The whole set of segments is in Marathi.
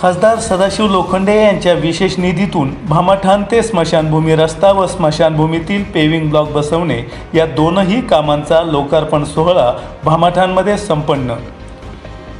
खासदार सदाशिव लोखंडे यांच्या विशेष निधीतून भामाठाण ते स्मशानभूमी रस्ता व स्मशानभूमीतील पेविंग ब्लॉक बसवणे या दोनही कामांचा लोकार्पण सोहळा भामाठाणमध्ये संपन्न.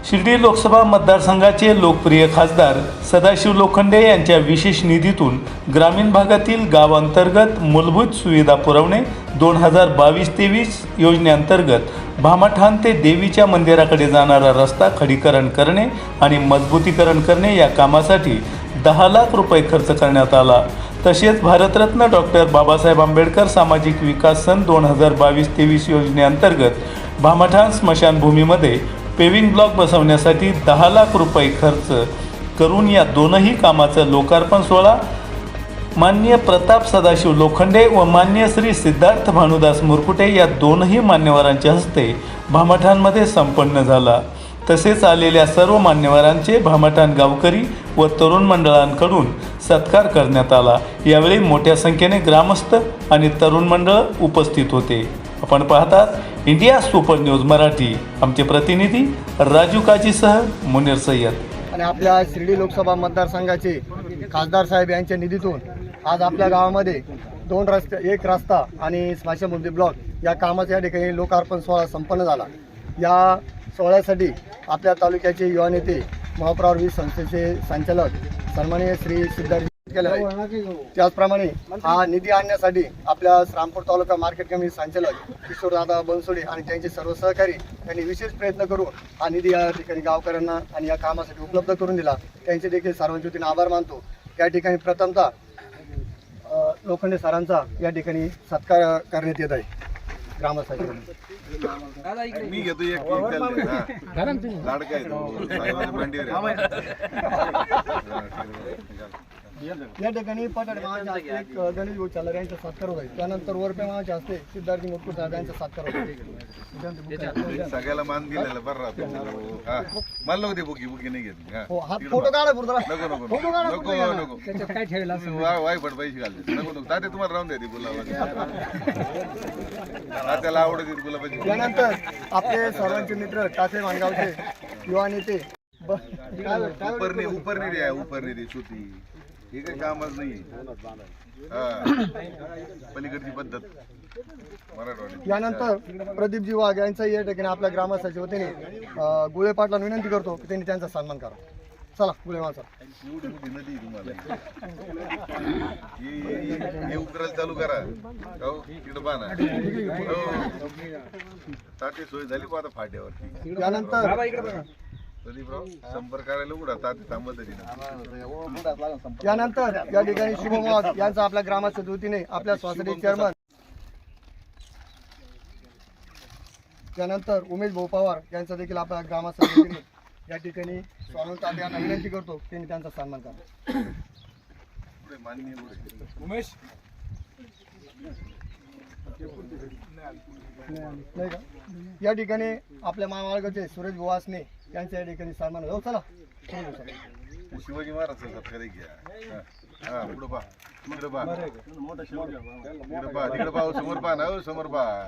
शिर्डी लोकसभा मतदारसंघाचे लोकप्रिय खासदार सदाशिव लोखंडे यांच्या विशेष निधीतून ग्रामीण भागातील गावांतर्गत मूलभूत सुविधा पुरवणे दोन हजार बावीस तेवीस योजनेअंतर्गत भामाठाण ते देवीच्या मंदिराकडे जाणारा रस्ता खडीकरण करणे आणि मजबूतीकरण करणे या कामासाठी दहा लाख रुपये खर्च करण्यात आला. तसेच भारतरत्न डॉक्टर बाबासाहेब आंबेडकर सामाजिक विकास सन दोन हजार बावीस तेवीस योजनेअंतर्गत भामाठाण स्मशानभूमीमध्ये पेविंग ब्लॉक बसवण्यासाठी दहा लाख रुपये खर्च करून या दोनही कामाचं लोकार्पण सोहळा. मान्य प्रताप सदाशिव लोखंडे व मान्य श्री सिद्धार्थ भानुदास मुरकुटे या दोनही मान्यवरांच्या हस्ते भामठांमध्ये संपन्न झाला. तसेच आलेल्या सर्व मान्यवरांचे भामठाण गावकरी व तरुण मंडळांकडून सत्कार करण्यात आला. यावेळी मोठ्या संख्येने ग्रामस्थ आणि तरुण मंडळ उपस्थित होते. आपण पाहतात इंडिया सुपर न्यूज मराठी आमचे प्रतिनिधी राजू काजीसह मुनीर सय्यद. आणि आपल्या शिर्डी लोकसभा मतदारसंघाचे खासदार साहेब यांच्या निधीतून आज आपल्या गावामध्ये दोन रस्ते एक रस्ता आणि स्मशानभूमी ब्लॉक या कामाचा या ठिकाणी लोकार्पण सोहळा संपन्न झाला. या सोहळ्यासाठी आपल्या तालुक्याचे युवा नेते महाप्रवर वीज संस्थेचे संचालक सन्माननीय श्री सिद्धार्थ केले आहे. त्याचप्रमाणे हा निधी आणण्यासाठी आपल्या रामपूर तालुका मार्केट कमिटी संचालक किशोरदादा बनसोडे आणि त्यांचे सर्व सहकारी यांनी विशेष प्रयत्न करून हा निधी या ठिकाणी गावकऱ्यांना आणि या कामासाठी उपलब्ध करून दिला. त्यांचे देखील सर्वांच्या आभार मानतो. या ठिकाणी प्रथमतः लोखंडे सरांचा या ठिकाणी सत्कार करण्यात येत आहे. ग्रामस्थांकडून मी घेतो एक. हा. लाडका आहे. या ठिकाणी पठाडे मामाच्या हस्ते एक गणेश गोचालर यांचा सत्कार होत आहे. त्यानंतर वरपे मामाच्या हस्ते सिद्धार्थ मुटकुट साहेब यांचा सत्कार होत आहे. सगळ्याला मान दिलेला बरं राहतो. हा मला नको ते बुकी बुकी नाही घेतली हा. हो हा तिकडं फोटो बघ. काढा पुरता नको नको फोटो नको काढा नको पुरता नको. त्याच्यात काय ठेवलं तुम्ही वा- वायफट पैसे घालते. नको नको. ताते तुम्हाला राहून द्या ती गुलाबाची. तात्याला आवडत गुलाबाची त्यानंतर आपले सर्वांचे मित्र टाचे मानगावचे युवा नेते? उपरने उपरनेरी आहे उपरनेरी सुती हे काही कामच नाही. हा. पलीकडची पद्धत. मराठवाडी. यानंतर प्रदीपजी वाघ यांचाही या ठिकाणी आपल्या ग्रामस्थाच्या वतीने गुळे पाटला विनंती करतो की त्यांनी त्यांचा सन्मान करा. चला गुळे मोठी नदी तुम्हाला. हे- उकरायला चालू करा. हो तिकडं हो. ताटे सोय झाली आता फाट्यावरती. यानंतर प्रदीपराव संपर्क करायला उघडा ताते थांबत तिथं यानंतर या ठिकाणी यांचा आपल्या वतीने आपल्या चेअरमन. त्यानंतर उमेश भाऊ पवार यांचा देखील आपल्या ग्रामस्थाच्या वतीने या ठिकाणी यांना विनंती करतो त्यांनी त्यांचा सन्मान करा. उमेश? नाही का? या ठिकाणी आपल्या मामाळगावचे सुरेश बुवासने यांच्या या ठिकाणी सन्मान हो चला. जाऊ, चला. शिवाजी महाराज सत्कार घ्या हा. हा तिकडं हो, समोर पहा ना हो, समोर पहा.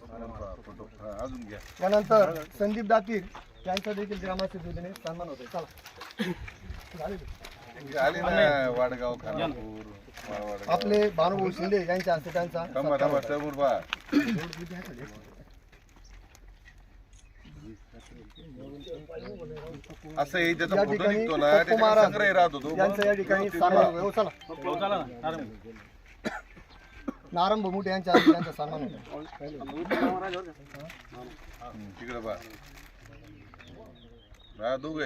समोर पहा फोटो. हा अजून घ्या. त्यानंतर संदीप दातीर यांचा देखील ग्रामस्थ वतीने सन्मान होतोय. चला. हे आले ना वाडगाव खानापूर. आपले भानुभाऊ शिंदे यांच्या हस्ते त्यांचा असं हे त्याचा या फोटो ठिकाणी निघतो ना पप्पू त्याच्यात महाराज संग्रह राहत होतो यांचा या ठिकाणी सन्मान होतोय. हो चला. नारायण भोमुटे यांच्या सन्मान होतो हम्म, तिकडं पहा हा दोघं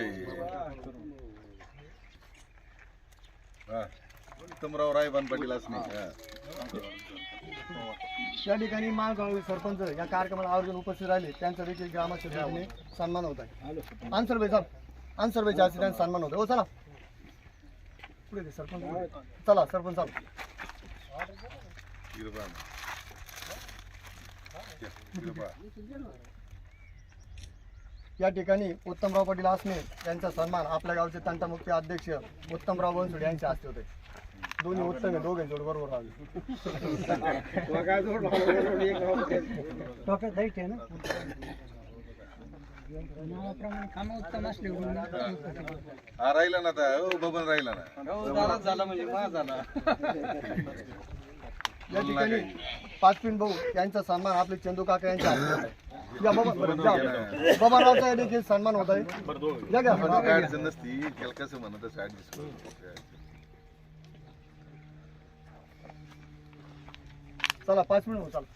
हा उत्तमराव रायबान पाटील असणे हा. या ठिकाणी माळगाव सरपंच या कार्यक्रमाला आवर्जून उपस्थित राहिले. त्यांचा देखील ग्रामस्थ वतीने सन्मान होत आहे. आन्सर भाई चल. आन्सर भाईच्या हस्ते त्यांचा सन्मान होतो हो चला. पुढे दे, सरपंच? चला सरपंच ना. या, ठिकाणी उत्तमराव पाटील आसने यांचा सन्मान आपल्या गावचे तंटामुक्ती अध्यक्ष उत्तमराव बनसोडे यांच्या हस्ते होते दोन्ही आहे दोघे जोड बरोबर नावाप्रमाणे कामं उत्तम असले हा राहिला ना आता. हो बबन राहिला ना. झाला म्हणजे माझा झाला. या ठिकाणी पाच पिन भाऊ यांचा सन्मान आपले चंदू काका यांच्या. या बाबा या. बाबारावचा देखील सन्मान होत आहे. या घ्या. नसती. कसं म्हणत चला पाच मिनिट हो चला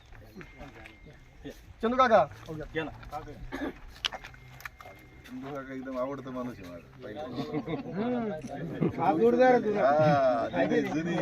चंदू काका हो घ्या. चंदू काका एकदम आवडतं माणूस आहे. हा जुनी.